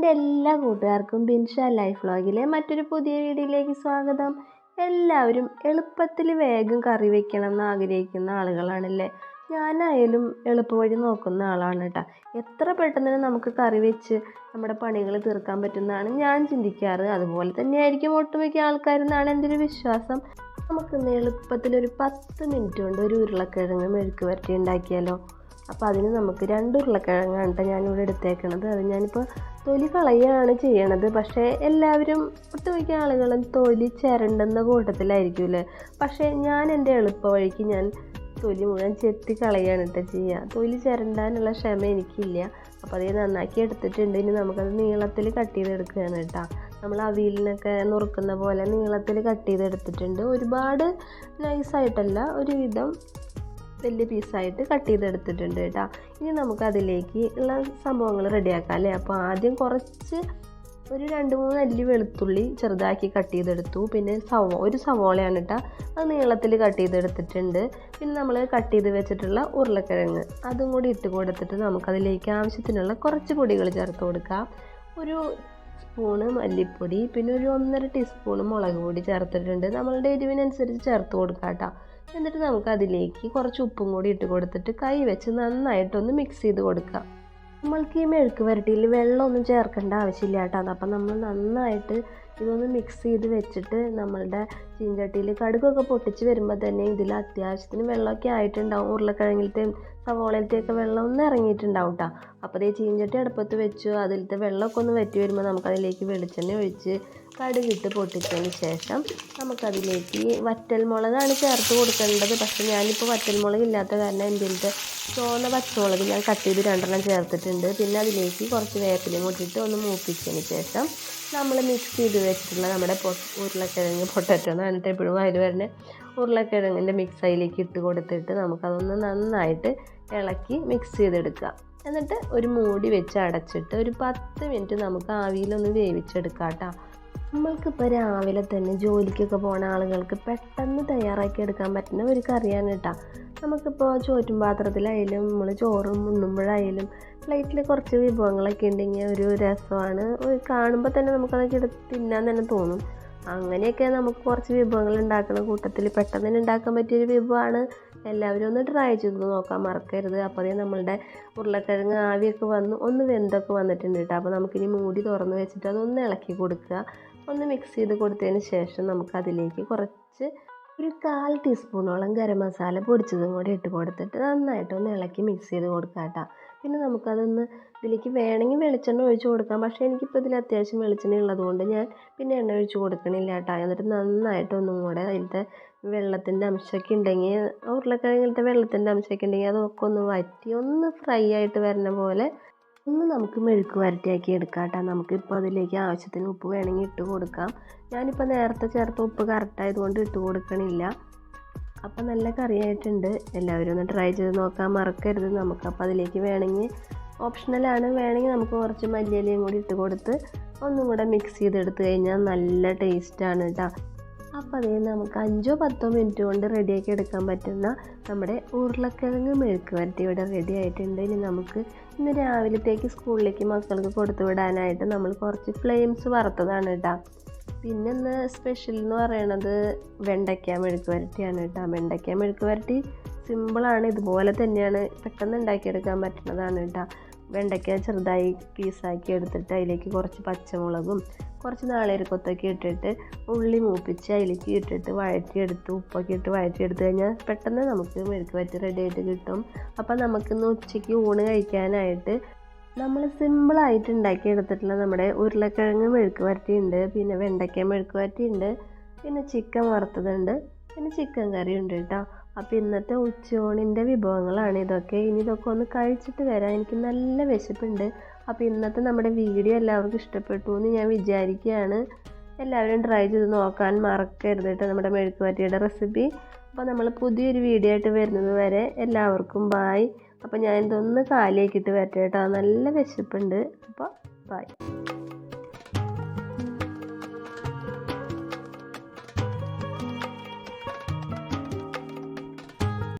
എന്റെ എല്ലാ കൂട്ടുകാർക്കും ബിൻഷ ലൈഫ് വ്ളോഗിലെ മറ്റൊരു പുതിയ വീഡിയോയിലേക്ക് സ്വാഗതം. എല്ലാവരും എളുപ്പത്തിൽ വേഗം കറി വെക്കണം എന്ന് ആഗ്രഹിക്കുന്ന ആളുകളാണല്ലേ? ഞാനായാലും എളുപ്പവഴി നോക്കുന്ന ആളാണ് കേട്ടോ. എത്ര പെട്ടെന്ന് നമുക്ക് കറി വെച്ച് നമ്മുടെ പണികൾ തീർക്കാൻ പറ്റുന്നതാണ് ഞാൻ ചിന്തിക്കാറ്. അതുപോലെ തന്നെയായിരിക്കും ഒട്ടുമിക്ക ആൾക്കാരെന്നാണ് എന്റെ ഒരു വിശ്വാസം. നമുക്കിന്ന് എളുപ്പത്തിൽ ഒരു പത്ത് മിനിറ്റ് കൊണ്ട് ഒരു ഉരുളക്കിഴങ്ങ് മെഴുക്ക് വരട്ടി ഉണ്ടാക്കിയാലോ? അപ്പോൾ അതിന് നമുക്ക് രണ്ട് ഉരുളക്കിഴങ്ങാണ് ഞാനിവിടെ എടുത്തേക്കണത്. അത് ഞാനിപ്പോൾ തൊലി കളയുകയാണ് ചെയ്യണത്. പക്ഷേ എല്ലാവരും ഒട്ടുമിക്ക ആളുകളും തൊലി ചിരണ്ടുന്ന കൂട്ടത്തിലായിരിക്കുമല്ലേ പക്ഷേ ഞാൻ എന്റെ എളുപ്പ വഴിക്ക് ഞാൻ തൊലി മുഴുവൻ ചെത്തി കളയാണ് കേട്ടോ ചെയ്യുക. തൊലി ചിരണ്ടാനുള്ള ക്ഷമ എനിക്കില്ല. അപ്പോൾ അത് നന്നാക്കി എടുത്തിട്ടുണ്ട്. ഇനി നമുക്കത് നീളത്തിൽ കട്ട് ചെയ്തെടുക്കുകയാണ് കേട്ടോ. നമ്മൾ അവിയലിനൊക്കെ നുറുക്കുന്ന പോലെ നീളത്തിൽ കട്ട് ചെയ്തെടുത്തിട്ടുണ്ട്. ഒരുപാട് നൈസായിട്ടല്ല ഒരുവിധം വലിയ പീസായിട്ട് കട്ട് ചെയ്തെടുത്തിട്ടുണ്ട് കേട്ടോ. ഇനി നമുക്ക് അതിലേക്ക് ഉള്ള സംഭവങ്ങൾ റെഡിയാക്കാം അല്ലേ? അപ്പോൾ ആദ്യം കുറച്ച് ഒരു രണ്ട് മൂന്ന് അല്ലി വെളുത്തുള്ളി ചെറുതാക്കി കട്ട് ചെയ്തെടുത്തു. പിന്നെ സവോ ഒരു സവോളയാണ് കേട്ടോ. അത് നീളത്തിൽ കട്ട് ചെയ്തെടുത്തിട്ടുണ്ട്. പിന്നെ നമ്മൾ കട്ട് ചെയ്ത് വെച്ചിട്ടുള്ള ഉരുളക്കിഴങ്ങ്. അതും കൂടി ഇട്ട് കൊടുത്തിട്ട് നമുക്കതിലേക്ക് ആവശ്യത്തിനുള്ള കുറച്ച് പൊടികൾ ചേർത്ത് കൊടുക്കാം. ഒരു സ്പൂണ് മല്ലിപ്പൊടി പിന്നെ ഒരു ഒന്നര ടീസ്പൂണ് മുളക് പൊടി ചേർത്തിട്ടുണ്ട്. നമ്മളുടെ എരിവിനനുസരിച്ച് ചേർത്ത് കൊടുക്കാം കേട്ടോ. എന്നിട്ട് നമുക്ക് അതിലേക്ക് കുറച്ച് ഉപ്പും കൂടി ഇട്ട് കൊടുത്തിട്ട് കൈ വെച്ച് നന്നായിട്ടൊന്ന് മിക്സ് ചെയ്ത് കൊടുക്കാം നമ്മൾക്ക് ഈ മെഴുക്ക് വരട്ടിയിൽ വെള്ളമൊന്നും ചേർക്കേണ്ട ആവശ്യമില്ല കേട്ടോ. അപ്പം നമ്മൾ നന്നായിട്ട് ഇതൊന്ന് മിക്സ് ചെയ്ത് വെച്ചിട്ട് നമ്മളുടെ ചീഞ്ചട്ടിയിൽ കടുകൊക്കെ പൊട്ടിച്ച് വരുമ്പോൾ തന്നെ ഇതിൽ അത്യാവശ്യത്തിന് വെള്ളമൊക്കെ ആയിട്ടുണ്ടാവും. ഉരുളക്കിഴങ്ങിലത്തെയും സവോളയിലത്തെയൊക്കെ വെള്ളം ഒന്ന് ഇറങ്ങിയിട്ടുണ്ടാവും കേട്ടോ. അപ്പോൾ ഈ ചീഞ്ചട്ടി അടുപ്പത്ത് വെച്ചു. അതിലത്തെ വെള്ളമൊക്കെ ഒന്ന് വറ്റി വരുമ്പോൾ നമുക്കതിലേക്ക് വെളിച്ചെണ്ണ ഒഴിച്ച് കടുകിട്ട് പൊട്ടിച്ചതിന് ശേഷം നമുക്കതിലേക്ക് വറ്റൽമുളകാണ് ചേർത്ത് കൊടുക്കേണ്ടത്. പക്ഷേ ഞാനിപ്പോൾ വറ്റൽമുളക് ഇല്ലാത്ത കാരണം എന്റെ അടുത്ത് ചോന്ന പച്ചമുളക് ഞാൻ കട്ട് ചെയ്ത് രണ്ടെണ്ണം ചേർത്തിട്ടുണ്ട്. പിന്നെ അതിലേക്ക് കുറച്ച് വേപ്പിലയും കൂട്ടിയിട്ട് ഒന്ന് മൂപ്പിച്ചതിന് ശേഷം നമ്മൾ മിക്സ് ചെയ്ത് വെച്ചിട്ടുള്ള നമ്മുടെ ഉരുളക്കിഴങ്ങ് പൊട്ടറ്റോ എന്ന് പറഞ്ഞിട്ട് എപ്പോഴും അതിൽ വരുന്ന ഉരുളക്കിഴങ്ങിന്റെ മിക്സ് അതിലേക്ക് ഇട്ട് കൊടുത്തിട്ട് നമുക്കതൊന്ന് നന്നായിട്ട് ഇളക്കി മിക്സ് ചെയ്തെടുക്കുക. എന്നിട്ട് ഒരു മൂടി വെച്ച് അടച്ചിട്ട് ഒരു പത്ത് മിനിറ്റ് നമുക്ക് ആവിയിലൊന്ന് വേവിച്ചെടുക്കാം കേട്ടോ. നമ്മൾക്കിപ്പോൾ രാവിലെ തന്നെ ജോലിക്കൊക്കെ പോണ ആളുകൾക്ക് പെട്ടെന്ന് തയ്യാറാക്കി എടുക്കാൻ പറ്റുന്ന ഒരു കറിയാണ് കേട്ടോ നമുക്കിപ്പോൾ ചോറ്റും പാത്രത്തിലായാലും നമ്മൾ ചോറും ഉണ്ണുമ്പോഴായാലും പ്ലേറ്റിൽ കുറച്ച് വിഭവങ്ങളൊക്കെ ഉണ്ടെങ്കിൽ ഒരു രസമാണ്. കാണുമ്പോൾ തന്നെ നമുക്കതൊക്കെ എടുത്ത് തിന്നാൻ തന്നെ തോന്നും. അങ്ങനെയൊക്കെ നമുക്ക് കുറച്ച് വിഭവങ്ങൾ ഉണ്ടാക്കുന്ന കൂട്ടത്തിൽ പെട്ടെന്ന് തന്നെ ഉണ്ടാക്കാൻ പറ്റിയൊരു വിഭവമാണ്. എല്ലാവരും ഒന്ന് ട്രൈ ചെയ്ത് നോക്കാൻ മറക്കരുത്. അപ്പോൾ അതേ നമ്മളുടെ ഉരുളക്കിഴങ്ങ് ആവിയൊക്കെ വന്ന് ഒന്ന് വെന്തൊക്കെ വന്നിട്ടുണ്ട് കേട്ടോ അപ്പോൾ നമുക്കിനി മൂടി തുറന്ന് വെച്ചിട്ട് അതൊന്ന് ഇളക്കി കൊടുക്കുക. ഒന്ന് മിക്സ് ചെയ്ത് കൊടുത്തതിന് ശേഷം നമുക്കതിലേക്ക് കുറച്ച് ഒരു കാൽ ടീസ്പൂണോളം ഗരം മസാല പൊടിച്ചതും കൂടി ഇട്ട് കൊടുത്തിട്ട് നന്നായിട്ട് ഒന്ന് ഇളക്കി മിക്സ് ചെയ്ത് കൊടുക്കാം കേട്ടോ. പിന്നെ നമുക്കതൊന്ന് ഇതിലേക്ക് വേണമെങ്കിൽ വെളിച്ചെണ്ണ ഒഴിച്ച് കൊടുക്കാം. പക്ഷേ എനിക്കിപ്പോൾ ഇതിൽ അത്യാവശ്യം വെളിച്ചെണ്ണ ഉള്ളതുകൊണ്ട് ഞാൻ പിന്നെ എണ്ണ ഒഴിച്ച് കൊടുക്കണില്ല കേട്ടോ. എന്നിട്ട് നന്നായിട്ടൊന്നും കൂടെ അതിലത്തെ വെള്ളത്തിന്റെ അംശമൊക്കെ ഉണ്ടെങ്കിൽ ഉരുളക്കിഴങ്ങിലത്തെ വെള്ളത്തിന്റെ അംശമൊക്കെ ഉണ്ടെങ്കിൽ അതൊക്കെ ഒന്ന് വറ്റി ഒന്ന് ഫ്രൈ ആയിട്ട് വരുന്ന പോലെ ഒന്ന് നമുക്ക് മെഴുക്ക് വരട്ടിയാക്കി എടുക്കാം കേട്ടോ. നമുക്കിപ്പോൾ അതിലേക്ക് ആവശ്യത്തിന് ഉപ്പ് വേണമെങ്കിൽ ഇട്ട് കൊടുക്കാം. ഞാനിപ്പോൾ നേരത്തെ ചേർത്ത ഉപ്പ് കറക്റ്റായതുകൊണ്ട് ഇട്ട് കൊടുക്കണില്ല. അപ്പം നല്ല കറിയായിട്ടുണ്ട്. എല്ലാവരും ഒന്ന് ട്രൈ ചെയ്ത് നോക്കാൻ മറക്കരുത്. നമുക്ക് അപ്പോൾ അതിലേക്ക് വേണമെങ്കിൽ ഓപ്ഷണലാണ് വേണമെങ്കിൽ നമുക്ക് കുറച്ച് മല്ലിയിലയും കൂടി ഇട്ട് കൊടുത്ത് ഒന്നും കൂടെ മിക്സ് ചെയ്തെടുത്ത് കഴിഞ്ഞാൽ നല്ല ടേസ്റ്റാണ് കേട്ടോ. അപ്പോൾ അതേ നമുക്ക് അഞ്ചോ പത്തോ മിനിറ്റ് കൊണ്ട് റെഡിയാക്കി എടുക്കാൻ പറ്റുന്ന നമ്മുടെ ഉരുളക്കിഴങ്ങ് മെഴുക്ക് വരട്ടി ഇവിടെ റെഡി ആയിട്ടുണ്ട്. ഇനി നമുക്ക് ഇന്ന് രാവിലത്തേക്ക് സ്കൂളിലേക്ക് മക്കൾക്ക് കൊടുത്തു വിടാനായിട്ട് നമ്മൾ കുറച്ച് ഫ്ലെയിംസ് വറുത്തതാണ് കേട്ടോ പിന്നെ ഇന്ന് സ്പെഷ്യൽ എന്ന് പറയണത് വെണ്ടയ്ക്ക മെഴുക്ക് വരട്ടിയാണ് കേട്ടോ വെണ്ടയ്ക്ക മെഴുക്ക് വരട്ടി സിമ്പിളാണ് ഇതുപോലെ തന്നെയാണ് പെട്ടെന്ന് ഉണ്ടാക്കിയെടുക്കാൻ പറ്റുന്നതാണ് കേട്ടോ വെണ്ടയ്ക്ക ചെറുതായി പീസാക്കി എടുത്തിട്ട് അതിലേക്ക് കുറച്ച് പച്ചമുളകും കുറച്ച് നാളേരക്കൊത്തൊക്കെ ഇട്ടിട്ട് ഉള്ളി മൂപ്പിച്ച് അതിലേക്ക് ഇട്ടിട്ട് വഴറ്റിയെടുത്ത് ഉപ്പൊക്കെ ഇട്ട് വഴറ്റിയെടുത്ത് കഴിഞ്ഞാൽ പെട്ടെന്ന് നമുക്ക് മെഴുക്ക് വരട്ടി റെഡി ആയിട്ട് കിട്ടും. അപ്പം നമുക്കിന്ന് ഉച്ചയ്ക്ക് ഊണ് കഴിക്കാനായിട്ട് നമ്മൾ സിമ്പിളായിട്ട് ഉണ്ടാക്കിയെടുത്തിട്ടുള്ള നമ്മുടെ ഉരുളക്കിഴങ്ങ് മെഴുക്ക് വരട്ടിയുണ്ട് പിന്നെ വെണ്ടയ്ക്ക മെഴുക്ക് വരട്ടിയുണ്ട് പിന്നെ ചിക്കൻ വറുത്തതുണ്ട് പിന്നെ ചിക്കൻ കറി ഉണ്ട് കേട്ടോ. അപ്പോൾ ഇന്നത്തെ ഉച്ചയൂണിന്റെ വിഭവങ്ങളാണ് ഇതൊക്കെ. ഇനി ഇതൊക്കെ ഒന്ന് കഴിച്ചിട്ട് വരാം എനിക്ക് നല്ല വിശപ്പുണ്ട്. അപ്പോൾ ഇന്നത്തെ നമ്മുടെ വീഡിയോ എല്ലാവർക്കും ഇഷ്ടപ്പെട്ടു എന്ന് ഞാൻ വിചാരിക്കുകയാണ്. എല്ലാവരും ട്രൈ ചെയ്ത് നോക്കാൻ മറക്കരുത് കേട്ടോ നമ്മുടെ മെഴുക്ക് റെസിപ്പി അപ്പോൾ നമ്മൾ പുതിയൊരു വീഡിയോ ആയിട്ട് വരുന്നത് വരെ എല്ലാവർക്കും ബായ് അപ്പോൾ ഞാൻ ഇതൊന്ന് കാലിയാക്കിയിട്ട് വരട്ടെ കേട്ടോ. നല്ല വിശപ്പുണ്ട്. അപ്പോൾ ബായ്